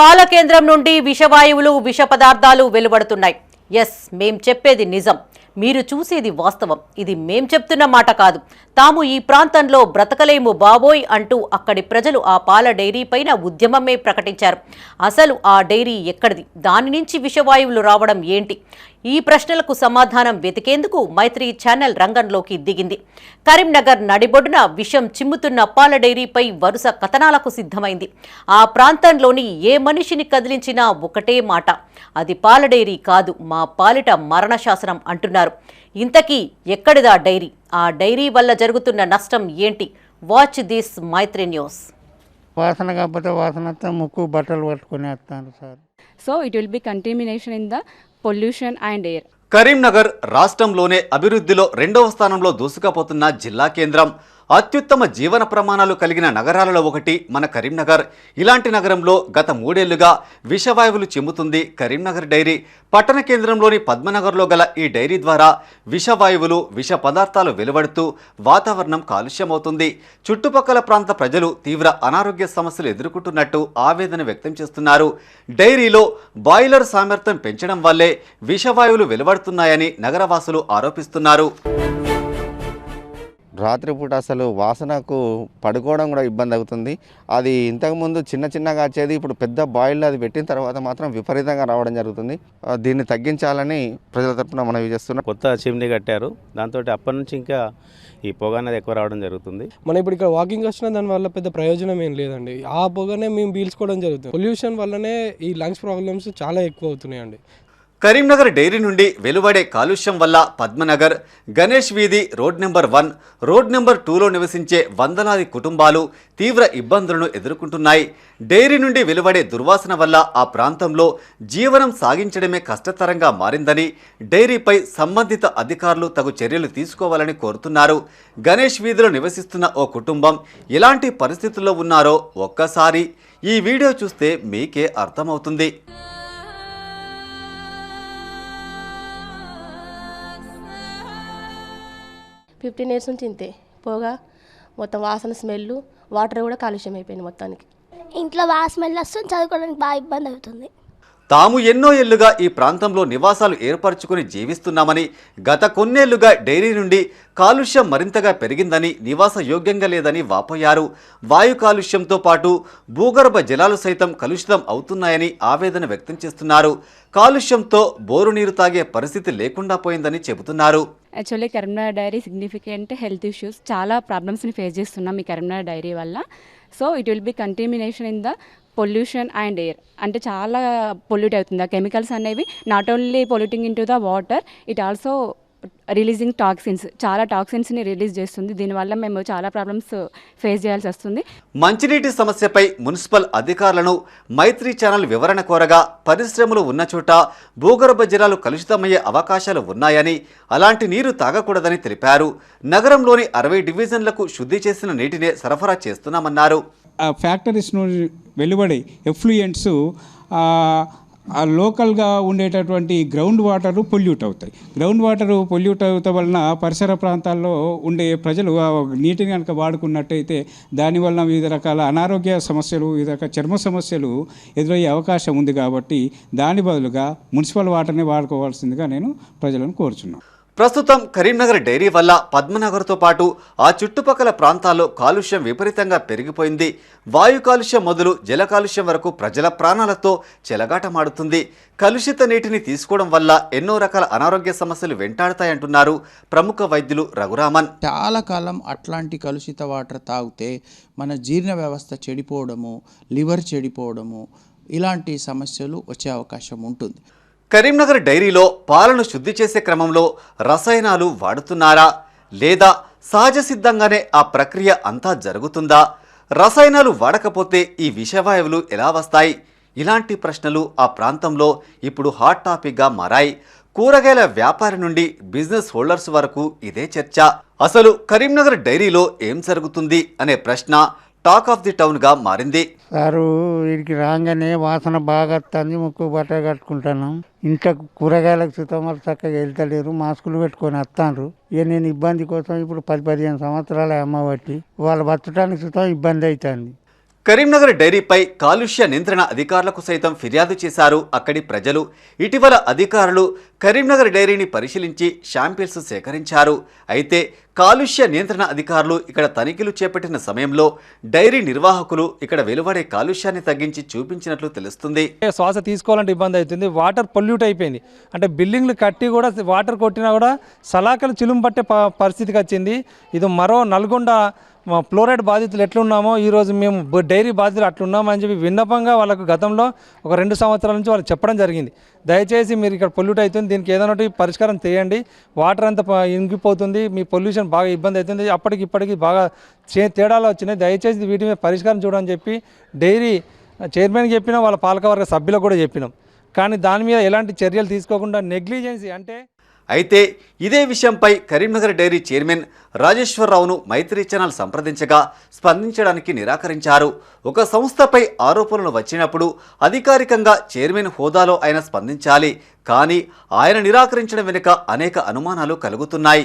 పాల కేంద్రం నుండి విషవాయువులు విష పదార్థాలు వెలువడుతున్నాయి. ఎస్ మేం చెప్పేది నిజం. మీరు చూసేది వాస్తవం. ఇది మేం చెప్తున్న మాట కాదు. తాము ఈ ప్రాంతంలో బ్రతకలేము బాబోయ్ అంటూ అక్కడి ప్రజలు ఆ పాల డైరీ పైన ఉద్యమమే ప్రకటించారు. అసలు ఆ డైరీ ఎక్కడిది? దాని నుంచి విషవాయువులు రావడం ఏంటి? ఈ ప్రశ్నలకు సమాధానం వెతికేందుకు మైత్రి ఛానల్ రంగంలోకి దిగింది. కరీంనగర్ నడిబొడ్డున విషం చిమ్ముతున్న పాల డైరీపై వరుస కథనాలకు సిద్ధమైంది. ఆ ప్రాంతంలోని ఏ మనిషిని కదిలించినా ఒకటే మాట అది పాల డైరీ కాదు మా పాలిట మరణ శాసనం అంటున్నారు. ఇంతకీ ఎక్కడిదా డైరీ? ఆ డైరీ వల్ల జరుగుతున్న నష్టం ఏంటి? Watch this Maitri news. వాసన కాకపోతే వాసన ముక్కు బట్టలు పట్టుకొని వస్తాను sir. So it will be contamination in the pollution and air. Karimnagar రాష్ట్రంలోనే అభివృద్ధిలో రెండవ స్థానంలో దూసుకుపోతున్న జిల్లా కేంద్రం. అత్యుత్తమ జీవన ప్రమాణాలు కలిగిన నగరాలలో ఒకటి మన కరీంనగర్. ఇలాంటి నగరంలో గత మూడేళ్ళుగా విషవాయువులు చిమ్ముతుంది కరీంనగర్ డైరీ. పట్టణ కేంద్రంలోని పద్మనగర్లో గల ఈ డైరీ ద్వారా విషవాయువులు విష పదార్థాలు వెలువడుతూ వాతావరణం కాలుష్యమవుతుంది. చుట్టుపక్కల ప్రాంత ప్రజలు తీవ్ర అనారోగ్య సమస్యలు ఎదుర్కొంటున్నట్టు ఆవేదన వ్యక్తం చేస్తున్నారు. డైరీలో బాయిలర్ సామర్థ్యం పెంచడం వల్లే విషవాయువులు వెలువడుతున్నాయని నగరవాసులు ఆరోపిస్తున్నారు. రాత్రిపూట అసలు వాసనకు పడుకోవడం కూడా ఇబ్బంది అవుతుంది. అది ఇంతకుముందు చిన్న చిన్నగా వచ్చేది ఇప్పుడు పెద్ద బాయిల్ అది పెట్టిన తర్వాత మాత్రం విపరీతంగా రావడం జరుగుతుంది. దీన్ని తగ్గించాలని ప్రజల తరపున మనవి చేస్తున్నాం. కొత్త చిమ్నీ కట్టారు. దాంతో అప్పటి నుంచి ఇంకా ఈ పొగ అనేది ఎక్కువ రావడం జరుగుతుంది. మనం ఇప్పుడు ఇక్కడ వాకింగ్ వచ్చినా దాని వల్ల పెద్ద ప్రయోజనం ఏం లేదండి. ఆ పొగనే మేము పీల్చుకోవడం జరుగుతుంది. పొల్యూషన్ వల్లనే ఈ లంగ్స్ ప్రాబ్లమ్స్ చాలా ఎక్కువ అవుతున్నాయండి. కరీంనగర్ డైరీ నుండి వెలువడే కాలుష్యం వల్ల పద్మనగర్ గణేష్ వీధి road number one road number టూలో నివసించే వందలాది కుటుంబాలు తీవ్ర ఇబ్బందులను ఎదుర్కొంటున్నాయి. డైరీ నుండి వెలువడే దుర్వాసన వల్ల ఆ ప్రాంతంలో జీవనం సాగించడమే కష్టతరంగా మారిందని డైరీపై సంబంధిత అధికారులు తగు చర్యలు తీసుకోవాలని కోరుతున్నారు. గణేష్ వీధిలో నివసిస్తున్న ఓ కుటుంబం ఎలాంటి పరిస్థితుల్లో ఉన్నారో ఒక్కసారి ఈ వీడియో చూస్తే మీకే అర్థమవుతుంది. ఫిఫ్టీన్ ఇయర్స్ నుంచి ఇంతే. పోగా మొత్తం వాసన స్మెల్ వాటర్ కూడా కాలుష్యం అయిపోయింది మొత్తానికి. ఇంట్లో బాగా స్మెల్ వస్తుంది చదువుకోవడానికి బాగా ఇబ్బంది అవుతుంది. తాము ఎన్నో ఏళ్ళుగా ఈ ప్రాంతంలో నివాసాలు ఏర్పరచుకుని జీవిస్తున్నామని గత కొన్నేళ్ళుగా డైరీ నుండి కాలుష్యం మరింతగా పెరిగిందని నివాస యోగ్యంగా లేదని వాపోయారు. వాయు కాలుష్యంతో పాటు భూగర్భ జలాలు సైతం కలుషితం అవుతున్నాయని ఆవేదన వ్యక్తం చేస్తున్నారు. కాలుష్యంతో బోరు నీరు తాగే పరిస్థితి లేకుండా పోయిందని చెబుతున్నారు. Actually Karimnagar dairy significant health issues చాలా ప్రాబ్లమ్స్ని ఫేస్ చేస్తున్నాం ఈ కరీంనగర్ డైరీ వల్ల. So it will be contamination in the pollution and air అంటే చాలా పొల్యూట్ అవుతుంది. ఆ కెమికల్స్ అనేవి not only polluting into the water it also releasing toxins చాలా టాక్సిన్స్ని రిలీజ్ చేస్తుంది. దీనివల్ల మేము చాలా ప్రాబ్లమ్స్ ఫేస్ చేయాల్సి వస్తుంది. మంచినీటి సమస్యపై మున్సిపల్ అధికారులను మైత్రి ఛానల్ వివరణ కోరగా పరిశ్రమలు ఉన్న చోట భూగర్భ జలాలు కలుషితమయ్యే అవకాశాలు ఉన్నాయని అలాంటి నీరు తాగకూడదని తెలిపారు. నగరంలోని అరవై డివిజన్లకు శుద్ధి చేసిన నీటినే సరఫరా చేస్తున్నామన్నారు. ఫ్యాక్టరీస్ నుండి వెలువడే ఎఫ్లూయెంట్స్ ఆ లోకల్గా ఉండేటటువంటి గ్రౌండ్ వాటర్ పొల్యూట్ అవుతాయి. గ్రౌండ్ వాటర్ పొల్యూట్ అవుతా వలన పరిసర ప్రాంతాల్లో ఉండే ప్రజలు ఆ నీటిని కనుక వాడుకున్నట్టయితే దానివల్ల వివిధ రకాల అనారోగ్య సమస్యలు వివిధ రకాల చర్మ సమస్యలు ఎదురయ్యే అవకాశం ఉంది కాబట్టి దాని బదులుగా మున్సిపల్ వాటర్ని వాడుకోవాల్సిందిగా నేను ప్రజలను కోరుచున్నాను. ప్రస్తుతం కరీంనగర్ డైరీ వల్ల పద్మనగర్తో పాటు ఆ చుట్టుపక్కల ప్రాంతాల్లో కాలుష్యం విపరీతంగా పెరిగిపోయింది. వాయు కాలుష్యం మొదలు జల కాలుష్యం వరకు ప్రజల ప్రాణాలతో చెలగాటమాడుతుంది. కలుషిత నీటిని తీసుకోవడం వల్ల ఎన్నో రకాల అనారోగ్య సమస్యలు వెంటాడతాయంటున్నారు ప్రముఖ వైద్యులు రఘురామన్. చాలా కాలం అట్లాంటి కలుషిత వాటర్ తాగితే మన జీర్ణ వ్యవస్థ చెడిపోవడము లివర్ చెడిపోవడము ఇలాంటి సమస్యలు వచ్చే అవకాశం ఉంటుంది. కరీంనగర్ డైరీలో పాలను శుద్ధి చేసే క్రమంలో రసాయనాలు వాడుతున్నారా లేదా సహజ సిద్ధంగానే ఆ ప్రక్రియ అంతా జరుగుతుందా? రసాయనాలు వాడకపోతే ఈ విషవాయువులు ఎలా వస్తాయి? ఇలాంటి ప్రశ్నలు ఆ ప్రాంతంలో ఇప్పుడు హాట్ టాపిక్గా మారాయి. కూరగాయల వ్యాపారి నుండి బిజినెస్ హోల్డర్స్ వరకు ఇదే చర్చ. అసలు కరీంనగర్ డైరీలో ఏం జరుగుతుంది అనే ప్రశ్న టాక్ ఆఫ్ ది టౌన్గా మారింది. సారు వీడికి రాగానే వాసన బాగా వస్తుంది ముక్కు బట్ట కట్టుకుంటాను. ఇంట్లో కూరగాయలకు సుతమలు చక్కగా వెళ్తలేరు మాస్కులు పెట్టుకొని వస్తాను ఇక నేను ఇబ్బంది కోసం ఇప్పుడు పది పదిహేను సంవత్సరాల అమ్మ బట్టి వాళ్ళు బతకడానికి సుతం ఇబ్బంది అవుతుంది. కరీంనగర్ డైరీపై కాలుష్య నియంత్రణ అధికారులకు సైతం ఫిర్యాదు చేశారు అక్కడి ప్రజలు. ఇటీవల అధికారులు కరీంనగర్ డైరీని పరిశీలించి శాంపిల్స్ సేకరించారు. అయితే కాలుష్య నియంత్రణ అధికారులు ఇక్కడ తనిఖీలు చేపట్టిన సమయంలో డైరీ నిర్వాహకులు ఇక్కడ వెలువడే కాలుష్యాన్ని తగ్గించి చూపించినట్లు తెలుస్తుంది. శ్వాస తీసుకోవాలంటే ఇబ్బంది అవుతుంది. వాటర్ పొల్యూట్ అయిపోయింది. అంటే బిల్డింగ్లు కట్టి కూడా వాటర్ కొట్టినా కూడా సలాకలు చిలుం పట్టే ప- పరిస్థితికి వచ్చింది. ఇది మరో నల్గొండ ఫ్లోరైడ్ బాధితులు ఎట్లున్నామో ఈరోజు మేము డైరీ బాధితులు అట్లున్నామని చెప్పి విన్నపంగా వాళ్ళకు గతంలో ఒక రెండు సంవత్సరాల నుంచి వాళ్ళు చెప్పడం జరిగింది. దయచేసి మీరు ఇక్కడ పొల్యూట్ అవుతుంది దీనికి ఏదైనా ఒకటి పరిష్కారం చేయండి వాటర్ అంతా ప- ఇంకిపోతుంది మీ పొల్యూషన్ బాగా ఇబ్బంది అవుతుంది అప్పటికి ఇప్పటికి బాగా చే తేడాలు వచ్చినాయి. దయచేసి వీటి మీద పరిష్కారం చూడని చెప్పి డైరీ చైర్మన్కి చెప్పినా వాళ్ళ పాలకవర్గ సభ్యులకు కూడా చెప్పినాం. కానీ దాని మీద ఎలాంటి చర్యలు తీసుకోకుండా నెగ్లిజెన్సీ అంటే అయితే ఇదే విషయంపై కరీంనగర్ డైరీ చైర్మన్ రాజేశ్వరరావును మైత్రి ఛానల్ సంప్రదించగా స్పందించడానికి నిరాకరించారు. ఒక సంస్థపై ఆరోపణలు వచ్చినప్పుడు అధికారికంగా చైర్మన్ హోదాలో ఆయన స్పందించాలి. కానీ ఆయన నిరాకరించడం వెనుక అనేక అనుమానాలు కలుగుతున్నాయి.